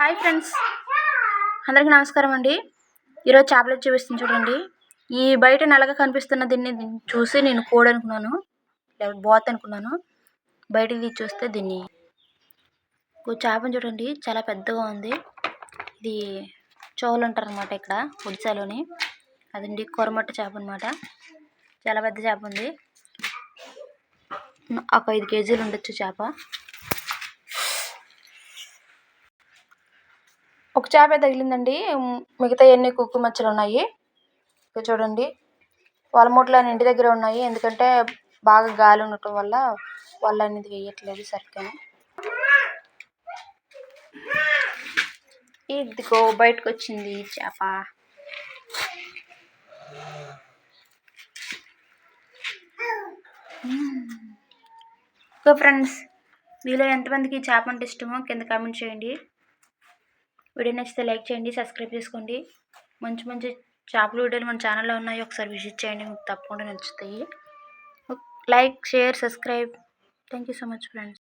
Hi friends. అందరికీ నమస్కారం అండి. ఈరోజు చేపలు చూపిస్తుంది చూడండి. ఈ బయట నల్లగా కనిపిస్తున్న దీన్ని చూసి నేను కోడి అనుకున్నాను. లేదా బోత్ అనుకున్నాను. బయటికి చూస్తే దీన్ని. ఒక చేపను చూడండి చాలా పెద్దగా ఉంది. ఇది చోలు అంటారు అనమాట ఇక్కడ ఒడిశాలోని. అదండి కొరమట్ట చేప అనమాట చాలా పెద్ద చేప ఉంది. ఒక ఐదు కేజీలు ఉండొచ్చు చేప. ఒక చేప తగిలిందండి. మిగతా ఎన్ని కుక్కు మచ్చలు ఉన్నాయి. ఇక్కడ చూడండి. వలమూటలు అని ఇంటి దగ్గర ఉన్నాయి. ఎందుకంటే బాగా గాలి ఉండటం వల్ల వాళ్ళు అనేది వేయట్లేదు సరిగ్గా. ఇదిగో బయటకు వచ్చింది చేప. ఓకే ఫ్రెండ్స్ మీలో ఎంతమందికి చేప అంటే ఇష్టమో కింద కామెంట్ చేయండి. వీడియో నచ్చితే లైక్ చేయండి సబ్స్క్రైబ్ చేసుకోండి. మంచి మంచి చేపల వీడియోలు మన ఛానల్లో ఉన్నాయి. ఒకసారి విజిట్ చేయండి మీకు తప్పకుండా నచ్చుతాయి. Like share subscribe. Thank you so much friends.